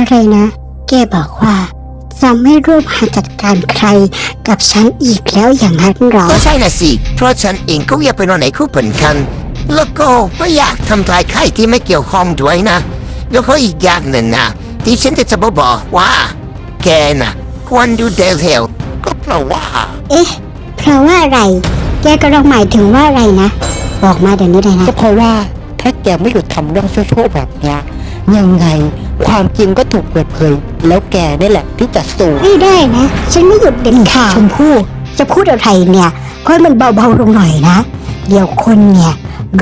อะไรนะ แกบอกว่า จะไม่ร่วมหาจัดการใครกับฉันอีกแล้วอย่างนั้นเหรอ ก็ใช่น่ะสิ เพราะฉันเองก็อยากเป็นวันไหนคู่เหมือนกัน แล้วก็ไม่อยากทำลายใครที่ไม่เกี่ยวข้องด้วยนะ แล้วก็อีกอย่างหนึ่งนะที่ฉันจะบอกบอกว่า แกน่ะควรดูเดลเฮลก็เพราะว่า เอ๊ะ เพราะว่าอะไร แกก็ลองหมายถึงว่าอะไรนะ บอกมาเดี๋ยวนี้เลยนะ ก็เพราะว่าถ้าแกไม่หยุดทำเรื่องชั่วๆแบบเนี้ยยังไง ความจริงก็ถูกเปิดเผย แล้วแกนี่แหละที่จะสูญไม่ได้นะ ฉันไม่หยุดเด็ดขาดชมพู่จะพูดอะไรเนี่ยค่อยมันเบาๆลงหน่อยนะ เดี๋ยวคนเนี่ย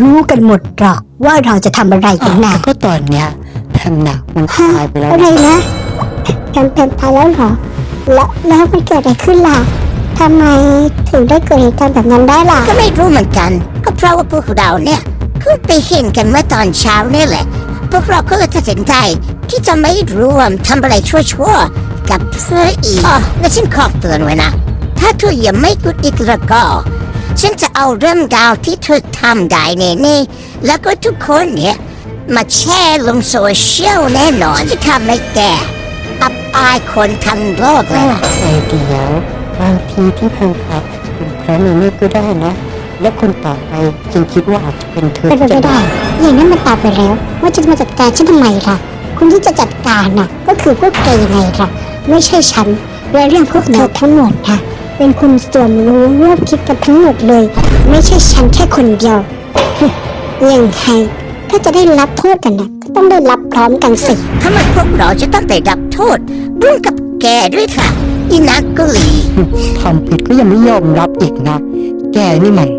รู้กันหมดหรอกว่าเราจะทำอะไรกันนะก็ตอนเนี้ยแพมหนักมันฮะตายไปแล้วอะไรนะนะแพมแพมตายแล้วเหรอแล้วแล้วมันเกิดอะไรขึ้นล่ะทำไมถึงได้เกิดเหตุการณ์แบบนั้นได้ล่ะก็ไม่รู้เหมือนกัน ก็เพราะว่าพวกเราเนี่ยเพิ่งไปเห็นกันเมื่อตอนเช้านี่แหละ พวกเราก็เลยตัดสินใจ ที่จะไม่ร่วมทำอะไรชั่วๆกับเธออีกอ๋อและฉันขอเตือนไว้นะ ถ้าเธอยังไม่หยุดอีกแล้วก็ ฉันจะเอาเรื่องราวที่เธอทำได้เนี่ยนี่แล้วก็ทุกคนเนี่ยมาแชร์ลงโซเชียลแน่นอนจะทำให้แกอับอายคนทั้งโลกเลยล่ะ ไอเดียวบางทีที่แพมพับเป็นพระนนี่ก็ได้นะ และคนต่อไปจึงคิดว่าอาจจะเป็นเธอเป็นไปไม่ได้ อย่างนั้นมันตายไปแล้ว ว่าจะมาจัดการฉันทำไมล่ะ คุณที่จะจัดการน่ะก็คือพวกแกยังไงล่ะไม่ใช่ฉันและเรื่องพวกเธอทั้งหมดนะเป็นคุณส่วนรู้ร่วมคิดกันทั้งหมดเลย ไม่ใช่ฉันแค่คนเดียวยังไงถ้าจะได้รับโทษกันนะก็ต้องได้รับพร้อมกันสิทำไมพวกเราจะต้องได้รับโทษร่วมกับแกด้วยค่ะอีนักกุลีทำผิดก็ยังไม่ยอมรับอีกนะ แกนี่มัน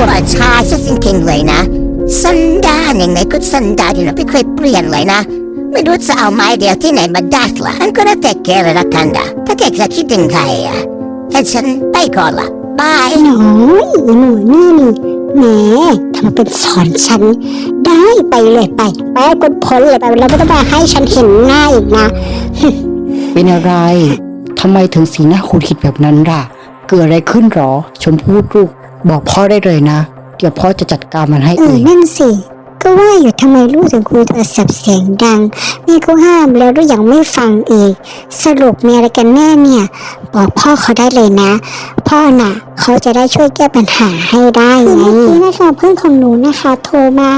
ว่าชาซะจริงๆเลยนะ สันดานอย่างไหนก็สันดานอยู่นะไม่เคยเปลี่ยนเลยนะ ไม่รู้จะเอาไม้เดียวที่ไหนมาดัดละอันก็แล้วแต่แกเลยละกันนะถ้าแกจะคิดยังไงอะให้ฉันไปก่อนละบายหนูหนูนี่นี่แหมทำเป็นสอนฉัน ได้ไปเลยไป ไปให้คนพ้นเลยไปแล้วไม่ต้องมาให้ฉันเห็นหน้าอีกนะ เป็นอะไรทำไมถึงสีหน้าขุดขิดแบบนั้นล่ะ เกิดอะไรขึ้นหรอ ชมพู่ลูกบอกพ่อได้เลยนะ เดี๋ยวพ่อจะจัดการมันให้เอเอองนั่นสิ ก็ว่าอยู่ทำไมลูกถึงคุยโทรศัพท์เสียงดังแม่ก็ห้ามแล้วด้วยยังไม่ฟังอีก สรุปมีอะไรกันแน่เนี่ย บอกพ่อเขาได้เลยนะ พ่อน่ะ เขาจะได้ช่วยแก้ปัญหาให้ได้ไงเมื่อกี้นะคะเพื่อนของหนูนะคะ โทรมา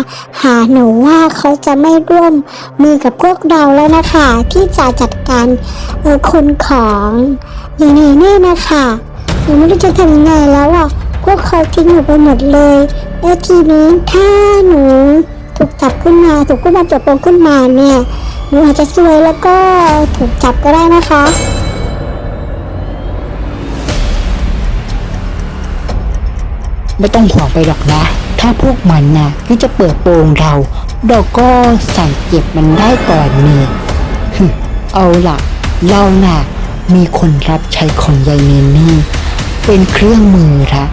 หาหนูว่าเขาจะไม่ร่วมมือกับพวกเราแล้วนะคะ ที่จะจัดการเออคนของอย่างนี้นี่นะคะหนูไม่รู้จะทำยังไงแล้วอะพวกเขาทิ้งหนูไปหมดเลย แล้วทีนี้ถ้าหนูถูกจับขึ้นมาถูกขึ้มาจับโปงขึ้นมาเนี่ยหนูอาจจะซวยแล้วก็ถูกจับก็ได้นะคะไม่ต้องห่วงไปหรอกนะ ถ้าพวกมันนะที่จะเปิดโปงเรา เราก็สั่งเก็บมันได้ก่อนนี่เอาล่ะ เราน่ะ มีคนรับใช้ของยายเนนี่ เป็นเครื่องมือละ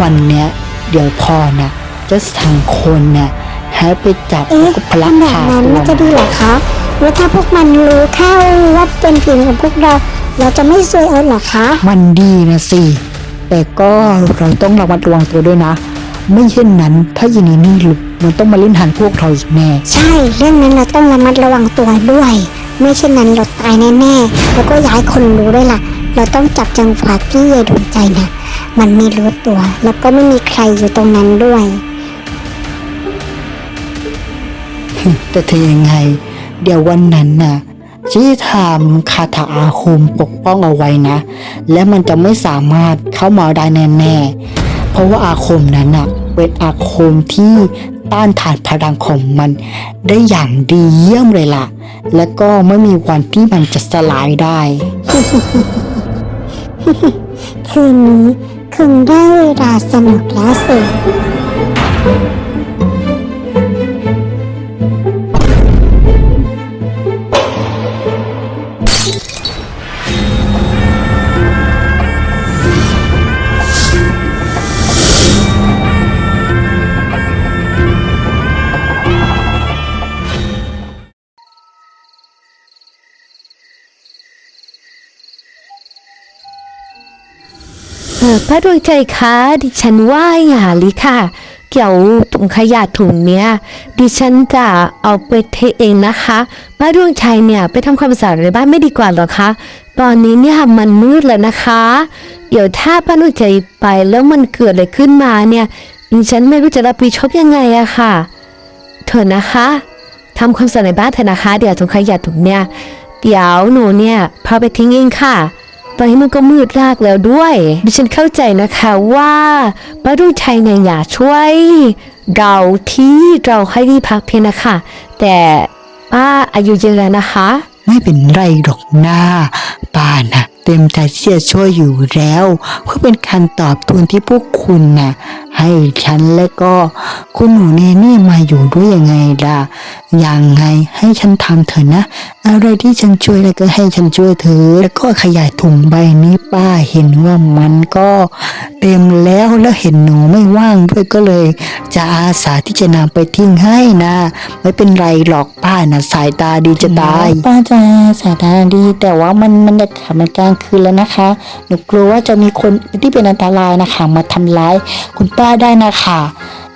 วันเนี้ย เดี๋ยวพ่อน่ะจะสั่งคนน่ะให้ไปจับเอ๊ะแล้วก็พลักทำแบบพานั้นตัวมันจะดีเหรอคะแล้วถ้าพวกมันรู้เข้าว่าเป็นฝีมือของพวกเรา เราจะไม่ซวยเอาเหรอคะ มันดีนะสิ แต่ก็เราต้องระมัดระวังตัวด้วยนะ ไม่เช่นนั้นถ้ายินีนี่หลุดมันต้องมาเล่นหันพวกเราอีกแน่ ใช่เรื่องนั้นเราต้องระมัดระวังตัวด้วย ไม่เช่นนั้นเราตายแน่ๆแล้วก็ย้ายคนรู้ด้วยล่ะ เราต้องจับจังหวะที่ยายดวงใจนะมันไม่รู้ตัว แล้วก็ไม่มีใครอยู่ตรงนั้นด้วยแต่ถึงยังไง เดี๋ยววันนั้นน่ะชี้ทำคาถาอาคมปกป้องเอาไว้นะ และมันจะไม่สามารถเข้ามาได้แน่ๆ เพราะว่าอาคมนั้นน่ะเป็นอาคมที่ต้านทานพลังของมันได้อย่างดีเยี่ยมเลยล่ะ และก็ไม่มีวันที่มันจะสลายได้ คืนนี้คงได้เวลาสนุกแล้วสิ เออป้าดวงใจคะดิฉันว่าอย่าลยค่ะ เกี่ยวถุงขยะถุงเนี้ย ดิฉันจะเอาไปเทเองนะคะป้าดวงใจเนี่ยไปทำความสะอาดในบ้านไม่ดีกว่าหรอคะตอนนี้เนี่ยมันมืดแล้วนะคะ เดี๋ยวถ้าป้าดวงใจไปแล้วมันเกิดอะไรขึ้นมาเนี่ย ดิฉันไม่รู้จะรับผิดชอบยังไงอะค่ะเถอะนะคะทำความสะอาดในบ้านเถอะนะคะ เดี๋ยวถุงขยะถุงเนี่ยเดี๋ยวหนูเนี่ยพาไปทิ้งเองค่ะ ตอนนี้มันก็มืดมากแล้วด้วย ดิฉันเข้าใจนะคะว่าป้ารุ่งชัยเนี่ยอยากช่วย เราที่เราให้ที่พักเพียงนะคะ แต่ป้าอายุเยอะแล้วนะคะ ไม่เป็นไรหรอกนะป้านะเต็มใจที่จะช่วยอยู่แล้ว เพื่อเป็นการตอบทุนที่พวกคุณน่ะ ให้ฉันและก็คุณหนูเนนี่มาอยู่ด้วยยังไงล่ะยังไงให้ฉันทำเถอะนะ อะไรที่ฉันช่วยได้วก็ให้ฉันช่วยเธอแล้วก็ขยายถุงใบนี้ป้าเห็นว่ามันก็เต็มแล้วแล้วเห็นหนูไม่ว่างด้วยก็เลย จะอาสาที่จะนำไปทิ้งให้นะ ไม่เป็นไรหรอกป้านะสายตาดีจะตายป้าจะสายตาดี แต่ว่ามันมันจะขับมันกลางคืนแล้วนะคะหนูกลัวว่าจะมีคนที่เป็นอันตรายนะคะมาทำร้ายคุณป้าได้นะคะ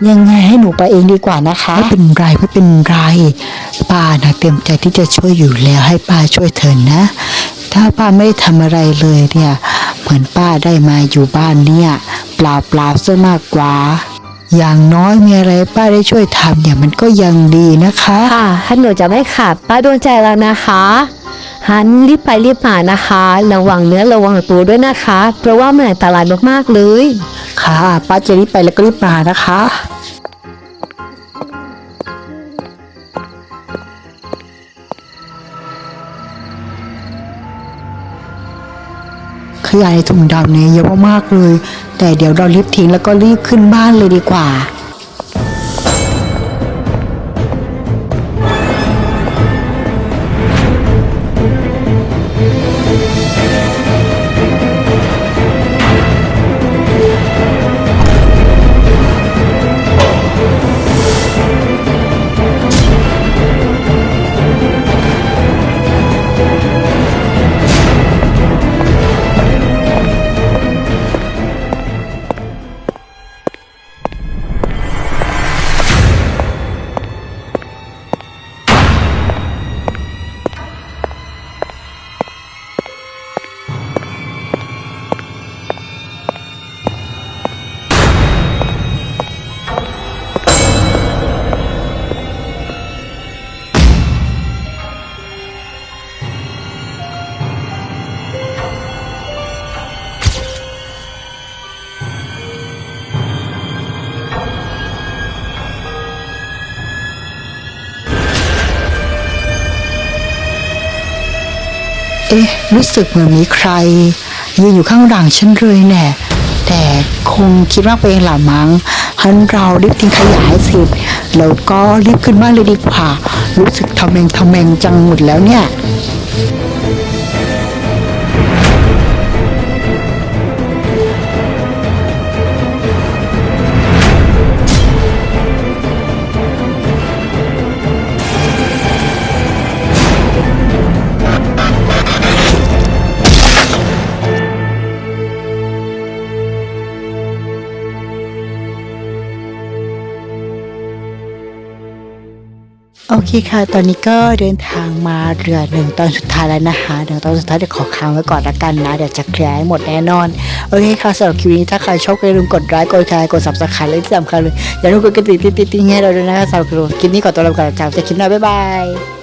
ยังไงให้หนูไปเองดีกว่านะคะ ไม่เป็นไรไม่เป็นไรป้านะเต็มใจที่จะช่วยอยู่แล้วให้ป้าช่วยเถอะนะ ถ้าป้าไม่ได้ทำอะไรเลยเนี่ยเหมือนป้าได้มาอยู่บ้านเนี่ย เปล่าเปล่าๆซะมากกว่า อย่างน้อยมีอะไรป้าได้ช่วยทำเนี่ยมันก็ยังดีนะคะ ค่ะถ้าหนูจะไม่ขาดป้าดวงใจแล้วนะคะ หันรีบไปรีบมานะคะ ระวังเนื้อระวังตัวด้วยนะคะ เพราะว่ามันอันตรายมากๆเลย ค่ะป้าจะรีบไปแล้วก็รีบมานะคะขยะในถุงดำเนี่ยเยอะมากๆเลย แต่เดี๋ยวเรารีบทิ้งแล้วก็รีบขึ้นบ้านเลยดีกว่า อ๊ะ รู้สึกเหมือนมีใครยืนอยู่ข้างหลังฉันเลยแน่แต่คงคิดว่าเป็นหละมั้งฮันเรารีบทิ้งขยะให้เสร็จแล้วก็รีบขึ้นบ้านเลยดีกว่า รู้สึกทำแมงทำแมงจังหมดแล้วเนี่ย โอเคค่ะ ตอนนี้ก็เดินทางมาเรือหนึ่งตอนสุดท้ายแล้วนะคะเดี๋ยวตอนสุดท้ายเดี๋ยวขอค้างไว้ก่อนละกันนะ เดี๋ยวจะเคลียร์ให้หมดแน่นอน โอเคค่ะสำหรับคลิปนี้ถ้าใครชอบก็อย่าลืมกดไลค์ กดแชร์ กดซับสไครต์และที่สำคัญเลยอย่าลืมกดกระดิ่งติ๊ดๆๆให้เราด้วยนะคะสำหรับคลิปนี้ขอตัวลาไปก่อนจ้าจะคลิปหน้าบ๊ายบาย